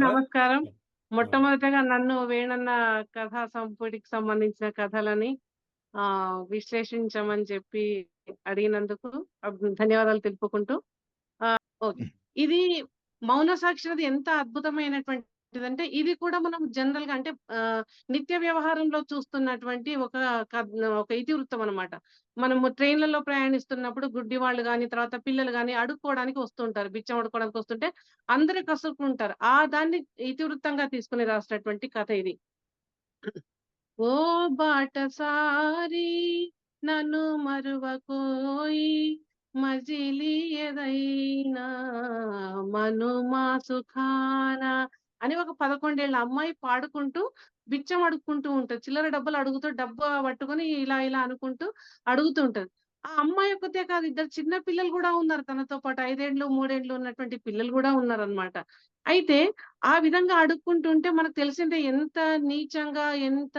నమస్కారం. మొట్టమొదటగా నన్ను వేణన్న కథా సంపుటికి సంబంధించిన కథలని ఆహ్, విశ్లేషించమని చెప్పి అడిగినందుకు ధన్యవాదాలు తెలుపుకుంటూ. ఇది మౌన సాక్షరది ఎంత అద్భుతమైనటువంటిదంటే, ఇది కూడా మనం జనరల్గా అంటే నిత్య వ్యవహారంలో చూస్తున్నటువంటి ఒక ఒక ఇతివృత్తం అనమాట మనము ట్రైన్‌లలో ప్రయాణిస్తున్నప్పుడు గుడ్డి వాళ్ళు గాని, తర్వాత పిల్లలు కానీ అడుక్కోవడానికి వస్తుంటారు. బిచ్చం అడుక్కోవడానికి వస్తుంటే అందరూ కసురుకుంటారు. ఆ దాన్ని ఇతివృత్తంగా తీసుకొని రాసినటువంటి కథ ఇది. ఓ బాటసారి నన్ను మరువకోయి మజిలి ఏదైనా మనుమా సుఖాన అని ఒక పదకొండేళ్ళ అమ్మాయి పాడుకుంటూ బిచ్చం అడుక్కుంటూ ఉంటది. చిల్లర డబ్బులు అడుగుతూ డబ్బా పట్టుకొని ఇలా ఇలా అనుకుంటూ అడుగుతూ ఉంటది. ఆ అమ్మాయి ఒక్కతే కాదు ఇద్దరు చిన్న పిల్లలు కూడా ఉన్నారు తనతో పాటు ఐదేండ్లు మూడేండ్లు ఉన్నటువంటి పిల్లలు కూడా ఉన్నారు అనమాట అయితే ఆ విధంగా అడుక్కుంటుంటే మనకు తెలిసిందే ఎంత నీచంగా ఎంత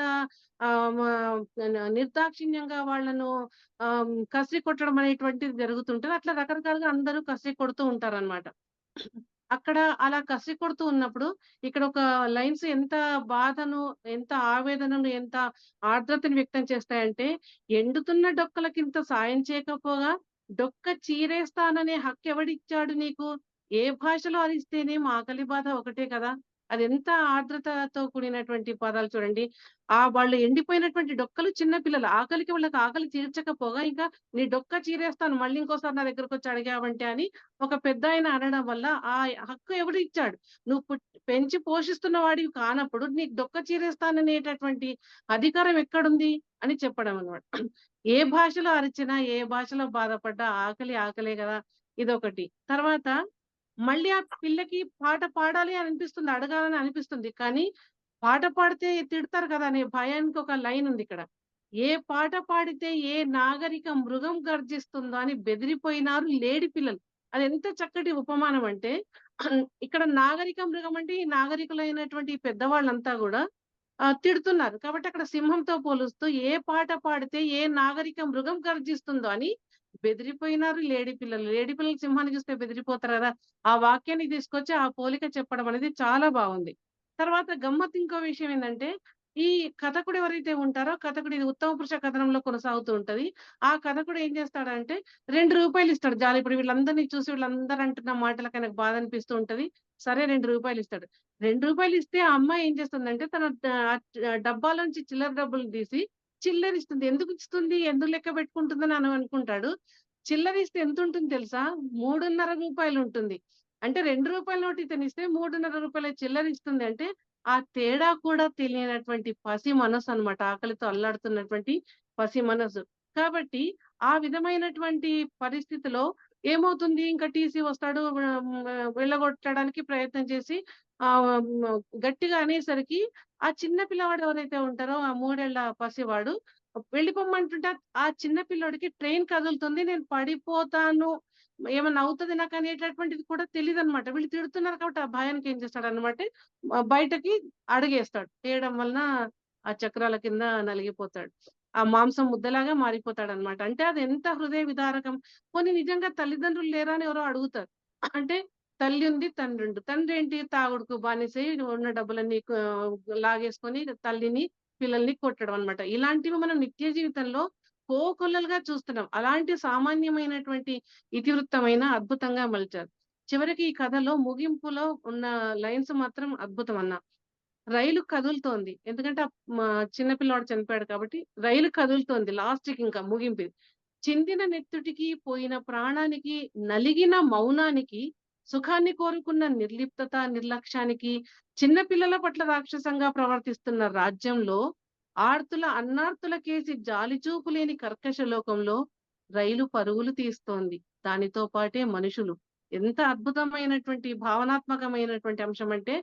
నిర్దాక్షిణ్యంగా వాళ్ళను ఆహ్, కసిరి కొట్టడం అనేటువంటిది జరుగుతుంటది. అట్లా రకరకాలుగా అందరూ కసిరి కొడుతూ ఉంటారన్నమాట అక్కడ అలా కసి కొడుతూ ఉన్నప్పుడు ఇక్కడ ఒక లైన్స్ ఎంత బాధను, ఎంత ఆవేదనను, ఎంత ఆర్ద్రతను వ్యక్తం చేస్తాయంటే, ఎండుతున్న డొక్కలకింత సాయం చేయకపోగా డొక్క చీరేస్తాననే హక్కు ఎవడిచ్చాడు నీకు? ఏ భాషలో అరిస్తేనే ఆకలి బాధ ఒకటే కదా! అదెంత ఆర్ద్రతతో కూడినటువంటి పదాలు చూడండి. ఆ వాళ్ళు ఎండిపోయినటువంటి డొక్కలు చిన్న పిల్లలు. ఆకలికి వాళ్ళకి ఆకలి తీర్చకపోగా ఇంకా నీ డొక్క చీరేస్తాను మళ్ళీ ఇంకోసారి నా దగ్గరకొచ్చి అడిగావంటే అని ఒక పెద్దాయన అనడం వల్ల ఆ హక్కు ఎవడు ఇచ్చాడు? నువ్వు పెంచి పోషిస్తున్న వాడివి కానప్పుడు నీకు డొక్క చీరేస్తాననేటటువంటి అధికారం ఎక్కడుంది? అని చెప్పడం అన్నమాట. ఏ భాషలో అరిచినా, ఏ భాషలో బాధపడ్డా ఆకలి ఆకలే కదా ఇదొకటి. తర్వాత మళ్ళీ ఆ పిల్లకి పాట పాడాలి అని అనిపిస్తుంది. అడగాలని అనిపిస్తుంది. కానీ పాట పాడితే తిడతారు కదా! అనే భయానికి ఒక లైన్ ఉంది ఇక్కడ ఏ పాట పాడితే ఏ నాగరిక మృగం గర్జిస్తుందో అని బెదిరిపోయినారు లేడి పిల్లలు. అది ఎంత చక్కటి ఉపమానం అంటే ఇక్కడ నాగరిక మృగం అంటే ఈ నాగరికులైనటువంటి పెద్దవాళ్ళంతా కూడా తిడుతున్నారు. కాబట్టి అక్కడ సింహంతో పోలుస్తూ ఏ పాట పాడితే ఏ నాగరిక మృగం గర్జిస్తుందో అని బెదిరిపోయినారు లేడి పిల్లలు. లేడి పిల్లలు సింహాన్ని చూస్తే బెదిరిపోతారు కదా ఆ వాక్యాన్ని తీసుకొచ్చి ఆ పోలిక చెప్పడం అనేది చాలా బాగుంది తర్వాత గమ్మత్ ఇంకో విషయం ఏంటంటే ఈ కథకుడు ఎవరైతే ఉంటారో కథకుడు ఇది ఉత్తమ పురుష కథనంలో కొనసాగుతూ ఉంటది. ఆ కథకుడు ఏం చేస్తాడంటే రెండు రూపాయలు ఇస్తాడు. జాలి ఇప్పుడు వీళ్ళందరిని చూసి వీళ్ళందరూ అంటున్న మాటలకి ఆయనకు బాధ అనిపిస్తూ ఉంటది. సరే రెండు రూపాయలు ఇస్తాడు. రెండు రూపాయలు ఇస్తే ఆ అమ్మాయి ఏం చేస్తుందంటే తన డబ్బాలోంచి చిల్లర డబ్బులు తీసి చిల్లరిస్తుంది. ఎందుకు ఇస్తుంది? ఎందుకు లెక్క పెట్టుకుంటుందని అని అనుకుంటాడు. చిల్లరిస్తే ఎంతుంటుంది తెలుసా? మూడున్నర రూపాయలు ఉంటుంది. అంటే రెండు 2 నోటు ఇతనిస్తే రూ. 3.5 చిల్లరిస్తుంది అంటే, ఆ తేడా కూడా తెలియనటువంటి పసి మనసు అనమాట ఆకలితో అల్లాడుతున్నటువంటి పసి మనసు. కాబట్టి ఆ విధమైనటువంటి పరిస్థితిలో ఏమవుతుంది? ఇంకా టీసీ వస్తాడు. వెళ్ళగొట్టడానికి ప్రయత్నం చేసి ఆ గట్టిగా అనేసరికి ఆ చిన్న పిల్లవాడు ఎవరైతే ఉంటారో ఆ మూడేళ్ళ పసివాడు వెళ్ళిపోమ్మంటుంటే ఆ చిన్న పిల్లోడికి ట్రైన్ కదులుతుంది. నేను పడిపోతాను. ఏమన్నా అవుతుంది నాకు అనేటటువంటిది కూడా తెలియదు అనమాట వీళ్ళు తిడుతున్నారు కాబట్టి ఆ భయానికి ఏం చేస్తాడు అనమాట బయటకి అడుగేస్తాడు. తీయడం వలన ఆ చక్రాల కింద నలిగిపోతాడు. ఆ మాంసం ముద్దలాగా మారిపోతాడన్నమాట. అంటే అది ఎంత హృదయ విదారకం. కొన్ని నిజంగా తల్లిదండ్రులు లేరా అని ఎవరో అడుగుతారు. అంటే తల్లి ఉంది, తండ్రిండు తండ్రి ఏంటి తాగుడుకు బానిసై ఉన్న డబ్బులన్నీ లాగేసుకొని తల్లిని, పిల్లల్ని కొట్టడం అన్నమాట. ఇలాంటివి మనం నిత్య జీవితంలో కోకొల్లలుగా చూస్తున్నాం. అలాంటి సామాన్యమైనటువంటి ఇతివృత్తమైన అద్భుతంగా మలిచారు. చివరికి ఈ కథలో ముగింపులో ఉన్న లైన్స్ మాత్రం అద్భుతం అన్న. రైలు కదులుతోంది. ఎందుకంటే మా చిన్న పిల్లోడు చనిపోయాడు కాబట్టి రైలు కదులుతోంది. లాస్ట్‌కి ఇంకా ముగింపు చిందిన నెత్తుటికి, పోయిన ప్రాణానికి, నలిగిన మౌనానికి, సుఖాన్ని కోరుకున్న నిర్లిప్తత, నిర్లక్ష్యానికి, చిన్న పిల్లల పట్ల రాక్షసంగా ప్రవర్తిస్తున్న రాజ్యంలో, ఆర్తుల అన్నార్తుల కేసి జాలిచూపు లేని కర్కశ లోకంలో రైలు పరుగులు తీస్తోంది. దానితో పాటే మనుషులు. ఎంత అద్భుతమైనటువంటి భావనాత్మకమైనటువంటి అంశం అంటే,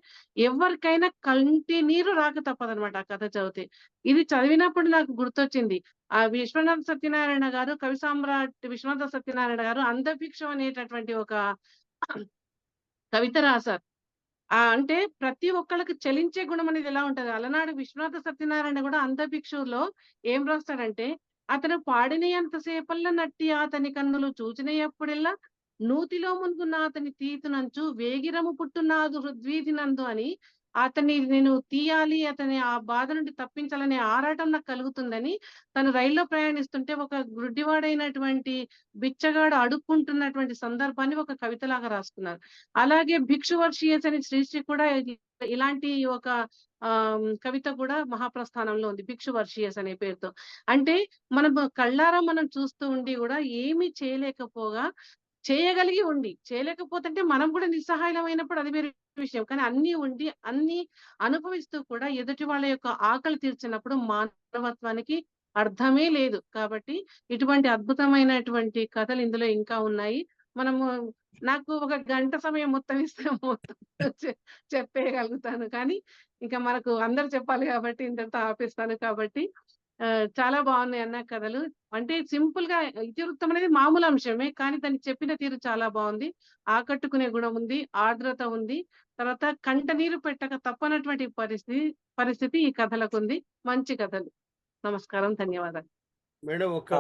ఎవరికైనా కంటి నీరు రాక తప్పదనమాట ఆ కథ చదివితే. ఇది చదివినప్పుడు నాకు గుర్తొచ్చింది. ఆ విశ్వనాథ సత్యనారాయణ గారు, కవి సామ్రాట్ విశ్వనాథ సత్యనారాయణ గారు 'అందభిక్షం' అనేటటువంటి ఒక కవిత రాశారు ఆ! అంటే ప్రతి ఒక్కళ్ళకి చలించే గుణం అనేది ఎలా ఉంటది. అలనాడు విశ్వనాథ సత్యనారాయణ కూడా 'అందభిక్షు'లో ఏం రాస్తాడంటే, అతను పాడినయంత సేపల్ల నట్టి అతని కన్నులు చూచినయప్పుడెల్లా నూతిలో మునుగున్న అతని తీతునంచు వేగిరము పుట్టునాదు హృద్వీధినందు అని అతన్ని నేను తీయాలి అతని ఆ బాధ నుండి తప్పించాలనే ఆరాటం నాకు కలుగుతుందని తను రైల్లో ప్రయాణిస్తుంటే ఒక గుడ్డివాడైనటువంటి బిచ్చగాడు అడుక్కుంటున్నటువంటి సందర్భాన్ని ఒక కవితలాగా రాసుకున్నారు. అలాగే భిక్షు వర్షియస్ అని శ్రీశ్రీ కూడా ఇలాంటి ఒక ఆ కవిత కూడా మహాప్రస్థానంలో ఉంది భిక్షు వర్షియస్ అనే పేరుతో. అంటే మనం కళ్ళారా మనం చూస్తూ ఉండి కూడా ఏమి చేయలేకపోగా చేయగలిగి ఉండి చేయలేకపోతుంటే మనం కూడా నిస్సహాయమైనప్పుడు అది వేరే విషయం. కానీ అన్ని ఉండి అన్ని అనుభవిస్తూ కూడా ఎదుటి వాళ్ళ యొక్క ఆకలి తీర్చినప్పుడు మానవత్వానికి అర్థమే లేదు. కాబట్టి ఇటువంటి అద్భుతమైనటువంటి కథలు ఇందులో ఇంకా ఉన్నాయి. మనము నాకు ఒక గంట సమయం మొత్తం ఇస్తే మొత్తం చెప్పేయగలుగుతాను. కానీ ఇంకా మనకు అందరు చెప్పాలి కాబట్టి ఇంతటితో ఆపేస్తాను కాబట్టి చాలా బాగున్నాయి అన్న కథలు. అంటే సింపుల్గా ఇతివృత్తం అనేది మామూలు అంశమే కానీ దాన్ని చెప్పిన తీరు చాలా బాగుంది. ఆకట్టుకునే గుణం ఉంది ఆర్ద్రత ఉంది తర్వాత కంట నీరు పెట్టక తప్పనటువంటి పరిస్థితి పరిస్థితి ఈ కథలకు ఉంది. మంచి కథలు. నమస్కారం ధన్యవాదాలు. మేడం ఒక